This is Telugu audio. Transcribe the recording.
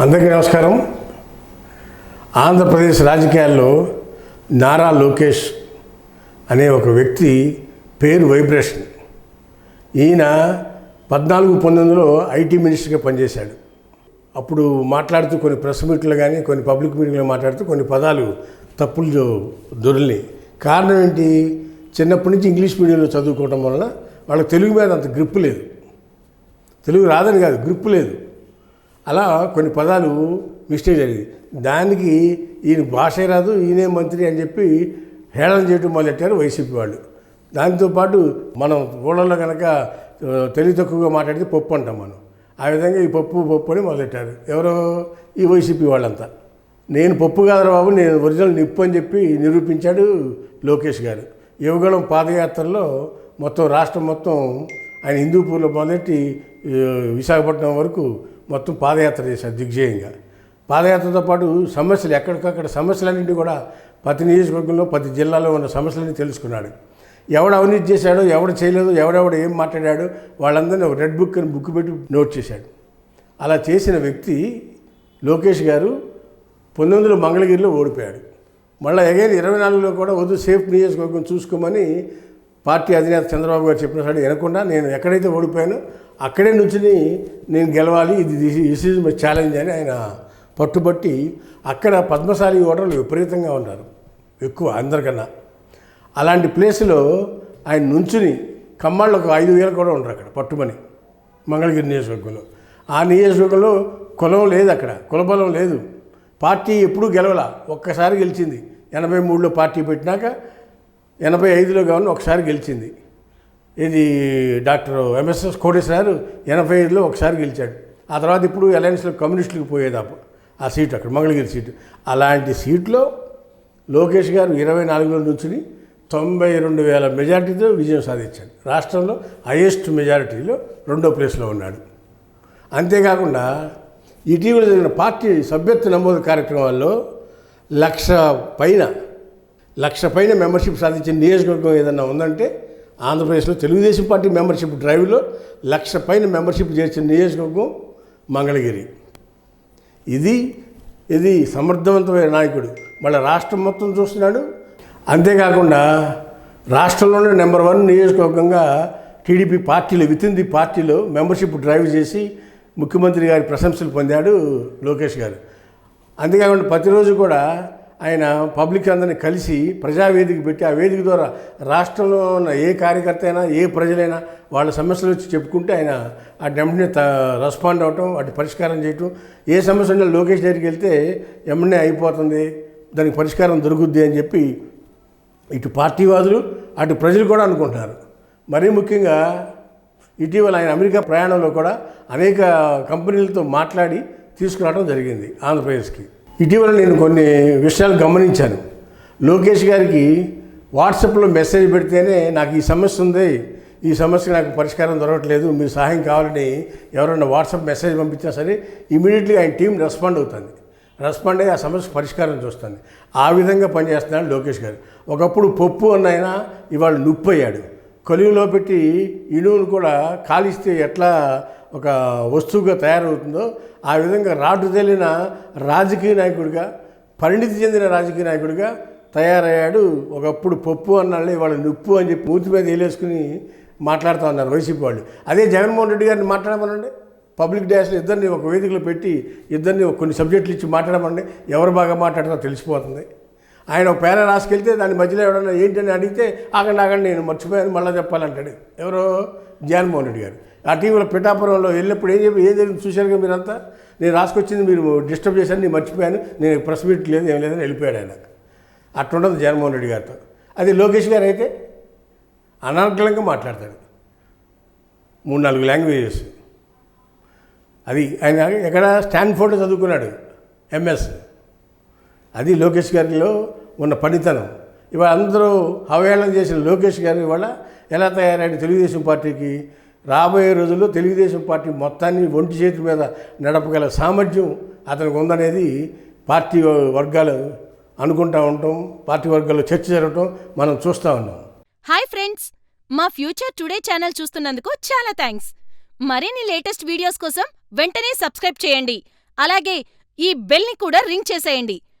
అందరికీ నమస్కారం. ఆంధ్రప్రదేశ్ రాజకీయాల్లో నారా లోకేష్ అనే ఒక వ్యక్తి పేరు వైబ్రేషన్. ఈయన పద్నాలుగు పంతొమ్మిదిలో ఐటీ మినిస్టర్గా పనిచేశాడు. అప్పుడు మాట్లాడుతూ కొన్ని ప్రెస్ మీట్లు కానీ కొన్ని పబ్లిక్ మీటింగ్లో మాట్లాడుతూ కొన్ని పదాలు తప్పులు దొరిని కారణం ఏంటి? చిన్నప్పటి నుంచి ఇంగ్లీష్ మీడియంలో చదువుకోవడం వలన వాళ్ళకి తెలుగు మీద అంత గ్రిప్ లేదు. తెలుగు రాదని కాదు గ్రిప్ లేదు. అలా కొన్ని పదాలు మిస్టేక్ జరిగింది. దానికి ఈయన భాషే రాదు ఈయనే మంత్రి అని చెప్పి హేళన చేయటం మొదలెట్టారు వైసీపీ వాళ్ళు. దాంతోపాటు మనం ఊళ్ళల్లో కనుక తెలివి తక్కువగా మాట్లాడితే పప్పు అంటాం మనం. ఆ విధంగా ఈ పప్పు పప్పు అని మొదలెట్టారు. ఎవరో ఈ వైసీపీ వాళ్ళంతా. నేను పప్పు కాదురా బాబు నేను ఒరిజినల్ నిప్పు అని చెప్పి నిరూపించాడు లోకేష్ గారు. యువగళం పాదయాత్రలో మొత్తం రాష్ట్రం మొత్తం ఆయన హిందూపూర్లో మొదలెట్టి విశాఖపట్నం వరకు మొత్తం పాదయాత్ర చేశారు దిగ్జయంగా. పాదయాత్రతో పాటు సమస్యలు ఎక్కడికక్కడ సమస్యలన్నింటినీ కూడా ప్రతి నియోజకవర్గంలో ప్రతి జిల్లాలో ఉన్న సమస్యలన్నీ తెలుసుకున్నాడు. ఎవడు అవినీతి చేశాడో ఎవడు చేయలేదు ఎవడెవడు ఏం మాట్లాడాడు వాళ్ళందరినీ ఒక రెడ్ బుక్ అని బుక్ పెట్టి నోట్ చేశాడు. అలా చేసిన వ్యక్తి లోకేష్ గారు పంతొమ్మిది వందల మంగళగిరిలో ఓడిపోయాడు. మళ్ళీ ఎగైన్ ఇరవై నాలుగులో కూడా వద్దు సేఫ్ నియోజకవర్గం చూసుకోమని పార్టీ అధినేత చంద్రబాబు గారు చెప్పిన సరే వినకుండా నేను ఎక్కడైతే ఓడిపోయానో అక్కడే నుంచి నేను గెలవాలి ఇది దిస్ ఈజ్ మై ఛాలెంజ్ అని ఆయన పట్టుబట్టి అక్కడ పద్మశాలి ఓటర్లు విపరీతంగా ఉన్నారు. ఎక్కువ అందరికన్నా. అలాంటి ప్లేస్లో ఆయన నుంచుని కమ్మాళ్ళు ఒక ఐదు వేలు కూడా ఉండరు అక్కడ పట్టుమని మంగళగిరి నియోజకవర్గంలో. ఆ నియోజకవర్గంలో కులం లేదు అక్కడ కులబలం లేదు. పార్టీ ఎప్పుడూ గెలవల. ఒక్కసారి గెలిచింది. ఎనభై మూడులో పార్టీ పెట్టినాక ఎనభై ఐదులో కానీ ఒకసారి గెలిచింది. ఇది డాక్టర్ ఎంఎస్ఎస్ కోటేశ్వరారు ఎనభై ఐదులో ఒకసారి గెలిచాడు. ఆ తర్వాత ఇప్పుడు అలయన్స్లో కమ్యూనిస్టులకు పోయేదాపు ఆ- ఆ సీటు అక్కడ మంగళగిరి సీటు. అలాంటి సీట్లో లోకేష్ గారు ఇరవై నాలుగులో నుంచి తొంభై రెండు వేల మెజార్టీతో విజయం సాధించాడు. రాష్ట్రంలో హైయెస్ట్ మెజారిటీలో రెండో ప్లేస్లో ఉన్నాడు. అంతేకాకుండా ఇటీవల జరిగిన పార్టీ సభ్యత్వ నమోదు కార్యక్రమాల్లో లక్ష పైన లక్ష పైన మెంబర్షిప్ సాధించిన నియోజకవర్గం ఏదన్నా ఉందంటే ఆంధ్రప్రదేశ్లో తెలుగుదేశం పార్టీ మెంబర్షిప్ డ్రైవ్లో లక్ష పైన మెంబర్షిప్ చేర్చిన నియోజకవర్గం మంగళగిరి. ఇది ఇది సమర్థవంతమైన నాయకుడు. మళ్ళీ రాష్ట్రం మొత్తం చూస్తున్నాడు. అంతేకాకుండా రాష్ట్రంలోనే నెంబర్ వన్ నియోజకవర్గంగా టీడీపీ పార్టీలో విత్ ఇన్ ది పార్టీలో మెంబర్షిప్ డ్రైవ్ చేసి ముఖ్యమంత్రి గారి ప్రశంసలు పొందాడు లోకేష్ గారు. అంతేకాకుండా ప్రతిరోజు కూడా ఆయన పబ్లిక్ అందరిని కలిసి ప్రజావేదిక పెట్టి ఆ వేదిక ద్వారా రాష్ట్రంలో ఉన్న ఏ కార్యకర్త అయినా ఏ ప్రజలైనా వాళ్ళ సమస్యలు వచ్చి చెప్పుకుంటే ఆయన ఆ వెంటనే త రెస్పాండ్ అవటం వాటి పరిష్కారం చేయటం. ఏ సమస్య ఉన్నా లోకేష్ దగ్గరికి వెళ్తే ఎమ్మెల్యే అయిపోతుంది దానికి పరిష్కారం దొరుకుద్ది అని చెప్పి ఇటు పార్టీవాదులు అటు ప్రజలు కూడా అనుకుంటున్నారు మరీ ముఖ్యంగా ఇటీవల ఆయన అమెరికా ప్రయాణంలో కూడా అనేక కంపెనీలతో మాట్లాడి తీసుకురావడం జరిగింది ఆంధ్రప్రదేశ్కి. ఇటీవల నేను కొన్ని విషయాలు గమనించాను. లోకేష్ గారికి వాట్సాప్లో మెసేజ్ పెడితేనే నాకు ఈ సమస్య ఉంది. ఈ సమస్యకి నాకు పరిష్కారం దొరకట్లేదు. మీరు సహాయం కావాలని ఎవరైనా వాట్సాప్ మెసేజ్ పంపించినా సరే ఇమీడియట్లీ ఆయన టీం రెస్పాండ్ అవుతుంది. రెస్పాండ్ అయ్యి ఆ సమస్య పరిష్కారం చూస్తుంది. ఆ విధంగా పనిచేస్తున్నాడు లోకేష్ గారు. ఒకప్పుడు పప్పు అన్న ఆయన ఇవాళ నుప్పు అయ్యాడు కొలివిలో పెట్టి ఇనువును కూడా కాలిస్తే ఎట్లా ఒక వస్తువుగా తయారవుతుందో ఆ విధంగా రాటు తేలిన రాజకీయ నాయకుడిగా పరిణితి చెందిన రాజకీయ నాయకుడిగా తయారయ్యాడు. ఒకప్పుడు పప్పు అన్నాళ్ళు ఇవాళ నిప్పు అని చెప్పి మూతి మీద వేలేసుకుని మాట్లాడుతూ ఉన్నారు వైసీపీ వాళ్ళు. అదే జగన్మోహన్ రెడ్డి గారిని మాట్లాడమనండి. పబ్లిక్ డ్యాస్లో ఇద్దరిని ఒక వేదికలో పెట్టి ఇద్దరిని కొన్ని సబ్జెక్టులు ఇచ్చి మాట్లాడమండి ఎవరు బాగా మాట్లాడతారో తెలిసిపోతుంది. ఆయన ఒక పేర రాసుకెళ్తే దాని మధ్యలో ఎవడన్నా ఏంటని అడిగితే ఆగండి ఆగండి నేను మర్చిపోయాను మళ్ళీ చెప్పాలంటాడు. ఎవరో జగన్మోహన్ రెడ్డి గారు. ఆ టీవీలో పిఠాపురంలో వెళ్ళినప్పుడు ఏం చెప్పి ఏం జరిగింది చూశారుగా మీరంతా? నేను రాసుకొచ్చింది మీరు డిస్టర్బ్ చేశాను నేను మర్చిపోయాను నేను ప్రెస్ మీట్ లేదు ఏం లేదని వెళ్ళిపోయాడు ఆయన. అట్టుండదు జగన్మోహన్ రెడ్డి గారితో. అది లోకేష్ గారు అయితే అనర్గళంగా మాట్లాడతాడు. మూడు నాలుగు లాంగ్వేజెస్. అది ఆయన ఎక్కడ? స్టాన్ఫోర్డ్ చదువుకున్నాడు ఎంఎస్. అది లోకేష్ గారిలో ఉన్న పనితనం. ఇవాళ అందరూ అవహేళన చేసిన లోకేష్ గారు ఇవాళ ఎలా తయారైన తెలుగుదేశం పార్టీకి రాబోయే రోజుల్లో తెలుగుదేశం పార్టీ మొత్తాన్ని ఒంటి చేతి మీద నడపగల సామర్థ్యం అతనికి ఉందనేది పార్టీ వర్గాలు అనుకుంటా ఉండటం పార్టీ వర్గాల్లో చర్చ జరగటం మనం చూస్తూ ఉన్నాం. హాయ్ ఫ్రెండ్స్ మా ఫ్యూచర్ టుడే ఛానల్ చూస్తున్నందుకు చాలా థ్యాంక్స్. మరిన్ని లేటెస్ట్ వీడియోస్ కోసం వెంటనే సబ్స్క్రైబ్ చేయండి. అలాగే ఈ బెల్ని కూడా రింగ్ చేసేయండి.